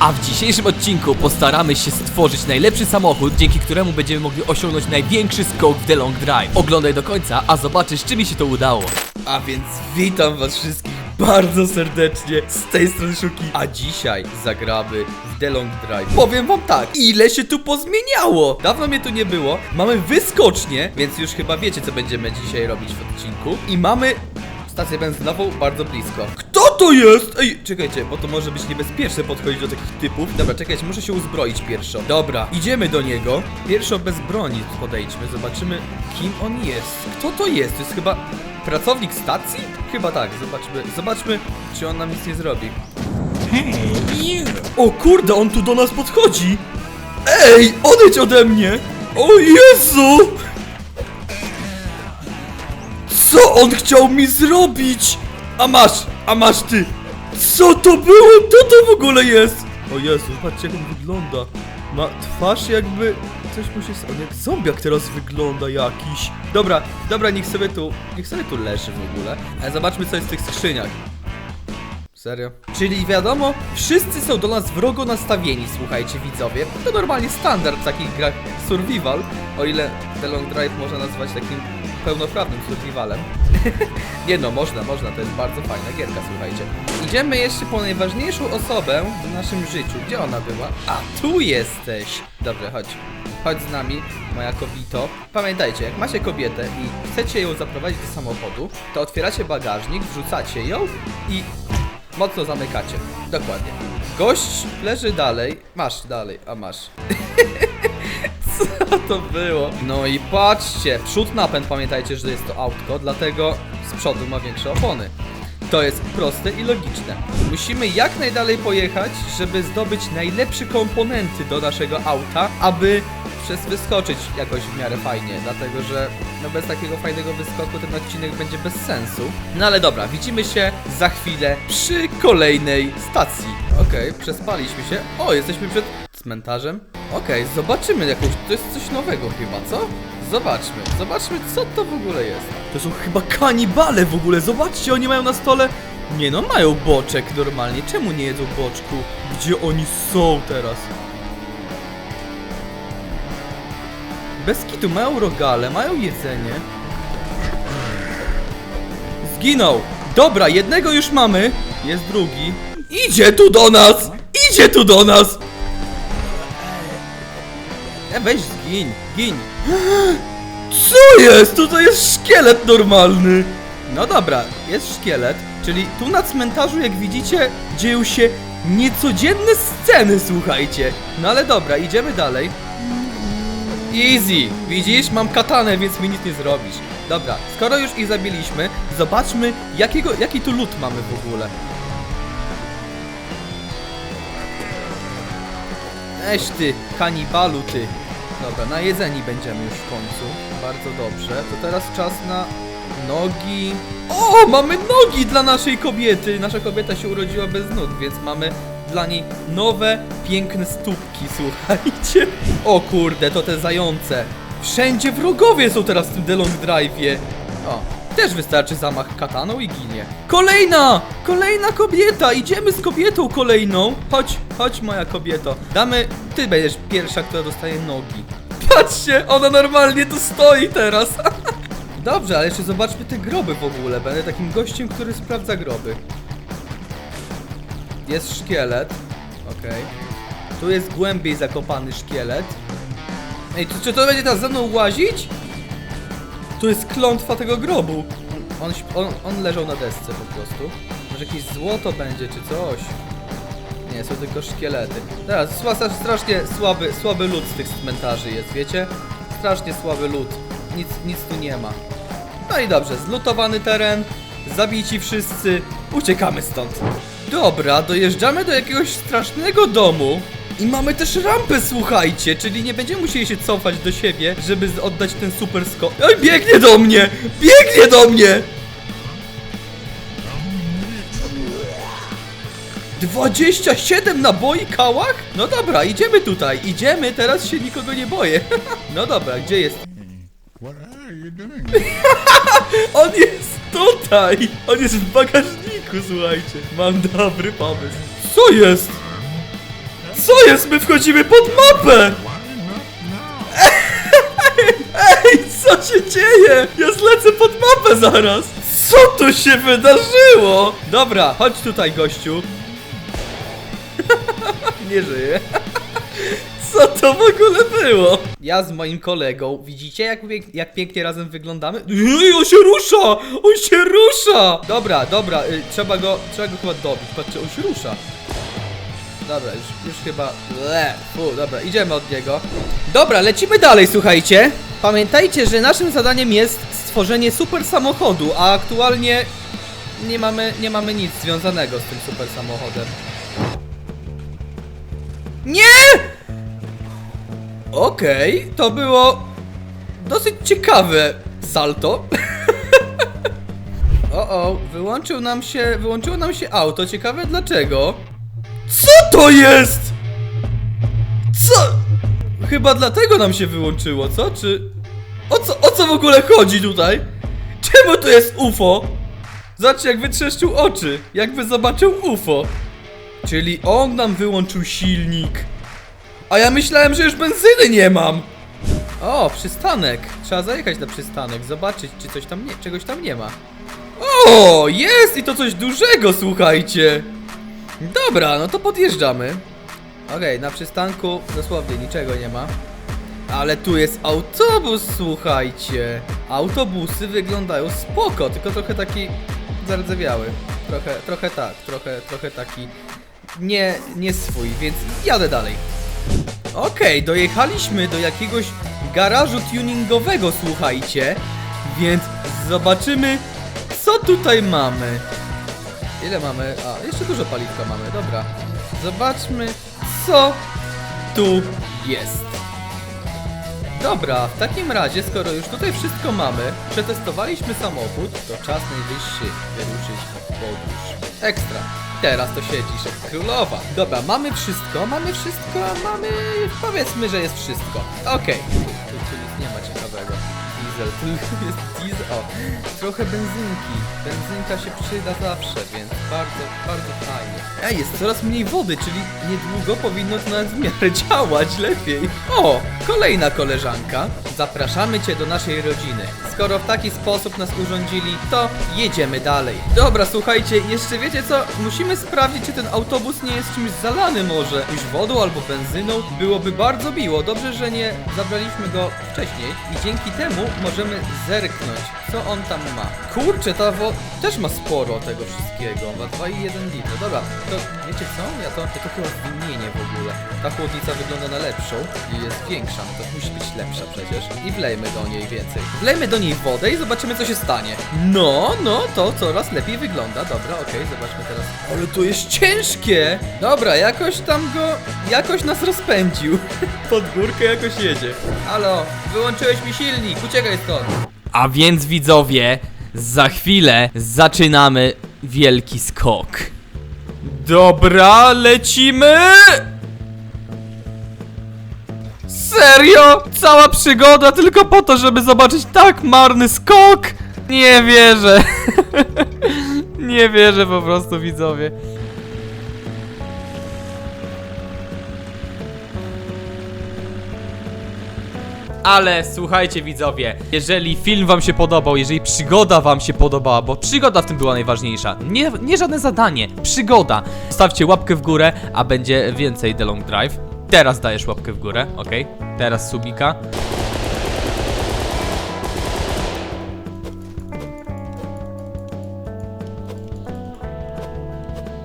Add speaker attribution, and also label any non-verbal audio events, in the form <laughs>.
Speaker 1: A w dzisiejszym odcinku postaramy się stworzyć najlepszy samochód, dzięki któremu będziemy mogli osiągnąć największy skok w The Long Drive. Oglądaj do końca, a zobaczysz, czy mi się to udało. A więc witam was wszystkich bardzo serdecznie z tej strony Szuki. A dzisiaj zagramy w The Long Drive. Powiem wam tak, ile się tu pozmieniało! Dawno mnie tu nie było. Mamy wyskocznie, więc już chyba wiecie, co będziemy dzisiaj robić w odcinku. I mamy stację benzynową bardzo blisko. Kto to jest? Ej, czekajcie, bo to może być niebezpieczne podchodzić do takich typów. Dobra, czekajcie, muszę się uzbroić pierwszo. Dobra, idziemy do niego. Pierwszo bez broni podejdźmy, zobaczymy kim on jest. Kto to jest? To jest chyba pracownik stacji? Chyba tak, zobaczmy, zobaczmy, czy on nam nic nie zrobi. O kurde, on tu do nas podchodzi! Ej, odejdź ode mnie! O Jezu! Co on chciał mi zrobić? A masz, a masz ty! Co to było? Co to w ogóle jest? O Jezu, patrzcie jak on wygląda. Ma twarz jakby... Coś mu się... On jak zombiak teraz wygląda jakiś. Dobra, dobra, niech sobie tu... Niech sobie tu leży w ogóle. Ale zobaczmy co jest w tych skrzyniach. Serio? Czyli wiadomo, wszyscy są do nas wrogo nastawieni, słuchajcie widzowie. To normalnie standard w takich grach survival, o ile The Long Drive można nazwać takim pełnoprawnym survivalem. <laughs> Nie no, można, można, to jest bardzo fajna gierka, słuchajcie. Idziemy jeszcze po najważniejszą osobę w naszym życiu. Gdzie ona była? A, tu jesteś! Dobrze, chodź. Chodź z nami, moja kobito. Pamiętajcie, jak macie kobietę i chcecie ją zaprowadzić do samochodu, to otwieracie bagażnik, wrzucacie ją i Mocno zamykacie. Dokładnie. Gość leży dalej. Masz dalej, a masz. <laughs> <laughs> To było? No i patrzcie, przód napęd, pamiętajcie, że jest to autko, dlatego z przodu ma większe opony. To jest proste i logiczne. Musimy jak najdalej pojechać, żeby zdobyć najlepsze komponenty do naszego auta, aby przez wyskoczyć jakoś w miarę fajnie, dlatego że no bez takiego fajnego wyskoku ten odcinek będzie bez sensu. No ale dobra, widzimy się za chwilę przy kolejnej stacji. Okej, przespaliśmy się. O, jesteśmy przed cmentarzem. Okej, zobaczymy jakąś, to jest coś nowego chyba, co? Zobaczmy, zobaczmy co to w ogóle jest. To są chyba kanibale w ogóle, zobaczcie, oni mają na stole... Nie no, mają boczek normalnie, czemu nie jedzą boczku? Gdzie oni są teraz? Bez kitu, mają rogale, mają jedzenie. Zginął! Dobra, jednego już mamy. Jest drugi. Idzie tu do nas! Idzie tu do nas! E, weź zgiń, gin. Co jest? Tutaj jest szkielet normalny. No dobra, jest szkielet, czyli tu na cmentarzu, jak widzicie, dzieją się niecodzienne sceny, słuchajcie. No ale dobra, idziemy dalej. Easy, widzisz? Mam katanę, więc mi nic nie zrobisz. Dobra, skoro już ich zabiliśmy, zobaczmy jakiego, jaki tu lód mamy w ogóle. Eś ty, kanibalu ty. Dobra, najedzeni będziemy już w końcu. Bardzo dobrze. To teraz czas na nogi. O, mamy nogi dla naszej kobiety. Nasza kobieta się urodziła bez nóg, więc mamy dla niej nowe, piękne stópki, <laughs> słuchajcie. O kurde, to te zające. Wszędzie wrogowie są teraz w tym The Long Drive'ie. O, też wystarczy zamach kataną i ginie. Kolejna! Kolejna kobieta! Idziemy z kobietą kolejną. Chodź, chodź moja kobieto. Damy, ty będziesz pierwsza, która dostaje nogi. Patrzcie, ona normalnie tu stoi teraz. <laughs> Dobrze, ale jeszcze zobaczmy te groby w ogóle. Będę takim gościem, który sprawdza groby. Jest szkielet. Okej. Tu jest głębiej zakopany szkielet. Ej, to, czy to będzie teraz ze mną łazić? To jest klątwa tego grobu. On, on, on leżał na desce po prostu. Może jakieś złoto będzie, czy coś. Nie, są tylko szkielety. Teraz strasznie słaby, słaby lód z tych cmentarzy jest, wiecie? Strasznie słaby lód. Nic, nic tu nie ma. No i dobrze, zlutowany teren, zabici wszyscy, uciekamy stąd. Dobra, dojeżdżamy do jakiegoś strasznego domu. I mamy też rampę, słuchajcie, czyli nie będziemy musieli się cofać do siebie, żeby oddać ten super skok. Oj, biegnie do mnie! Biegnie do mnie! 27 naboi kałach? No dobra, idziemy tutaj, idziemy, teraz się nikogo nie boję. <laughs> No dobra, gdzie jest? <laughs> On jest tutaj! On jest w bagażniku, słuchajcie. Mam dobry pomysł. Co jest? Co jest? My wchodzimy pod mapę! <laughs> Ej, co się dzieje? Ja zlecę pod mapę zaraz! Co tu się wydarzyło? Dobra, chodź tutaj, gościu. <laughs> Nie żyje. Co to w ogóle było? Ja z moim kolegą, widzicie jak, pięk- jak pięknie razem wyglądamy? Ej, on się rusza! On się rusza! Dobra, dobra, y, trzeba go, trzeba go chyba dobić. Patrzcie, on się rusza. Dobra, już, już chyba. Le, fu, dobra, idziemy od niego. Dobra, lecimy dalej, słuchajcie. Pamiętajcie, że naszym zadaniem jest stworzenie super samochodu, a aktualnie nie mamy, nie mamy nic związanego z tym super samochodem. Nie! Okej, to było dosyć ciekawe salto. <laughs> o, o, wyłączył nam się, wyłączyło nam się auto. Ciekawe dlaczego. Co to jest? Co? Chyba dlatego nam się wyłączyło, co? Czy... O co, o co w ogóle chodzi tutaj? Czemu to jest UFO? Zobaczcie jak wytrzeszczył oczy, jakby zobaczył UFO. Czyli on nam wyłączył silnik. A ja myślałem, że już benzyny nie mam. O, przystanek. Trzeba zajechać na przystanek, zobaczyć, czy coś tam nie, czegoś tam nie ma. O, jest i to coś dużego, słuchajcie. Dobra, no to podjeżdżamy. Okej, na przystanku dosłownie niczego nie ma. Ale tu jest autobus, słuchajcie. Autobusy wyglądają spoko, tylko trochę taki zardzewiały. Trochę, trochę tak, trochę, trochę taki nie, nie swój, więc jadę dalej. Okej, dojechaliśmy do jakiegoś garażu tuningowego, słuchajcie. Więc zobaczymy, co tutaj mamy. Ile mamy? A, jeszcze dużo paliwka mamy, dobra. Zobaczmy, co tu jest. Dobra, w takim razie, skoro już tutaj wszystko mamy, przetestowaliśmy samochód, to czas najwyższy wyruszyć w podróż. Ekstra. Teraz to siedzisz jak królowa. Dobra, mamy wszystko, mamy wszystko, mamy... Powiedzmy, że jest wszystko. Okej. Tu, Diesel, <laughs> jest diesel. O, trochę benzynki. Benzynka się przyda zawsze, więc bardzo, bardzo fajnie. Ej, jest coraz mniej wody, czyli niedługo powinno to nawet w miarę <laughs> działać lepiej. O, kolejna koleżanka. Zapraszamy cię do naszej rodziny. Skoro w taki sposób nas urządzili, to jedziemy dalej. Dobra, słuchajcie, jeszcze wiecie co? Musimy sprawdzić, czy ten autobus nie jest czymś zalany może. Jakąś wodą albo benzyną. Byłoby bardzo miło. Dobrze, że nie zabraliśmy go wcześniej. I dzięki temu możemy zerknąć, co on tam ma. Kurczę, ta wo... też ma sporo tego wszystkiego. Ma 2,1 litra. Dobra, to wiecie co? Ja to, ja to chyba w ogóle. Ta chłodnica wygląda na lepszą i jest większa. No to musi być lepsza przecież. I wlejmy do niej więcej. Wlejmy do niej wodę i zobaczymy, co się stanie. No, no, to coraz lepiej wygląda. Dobra, okej, zobaczmy teraz. Ale to jest ciężkie! Dobra, jakoś tam go... Jakoś nas rozpędził. <laughs> Pod górkę jakoś jedzie. Halo, wyłączyłeś mi silnik, uciekaj stąd.
Speaker 2: A więc widzowie, za chwilę zaczynamy wielki skok. Dobra, lecimy! Serio? Cała przygoda tylko po to, żeby zobaczyć tak marny skok? Nie wierzę. <laughs> Nie wierzę po prostu widzowie. Ale słuchajcie widzowie, jeżeli film wam się podobał, jeżeli przygoda wam się podobała, bo przygoda w tym była najważniejsza, nie, nie żadne zadanie, przygoda. Zostawcie łapkę w górę, a będzie więcej The Long Drive. Teraz dajesz łapkę w górę, ok? Teraz subika.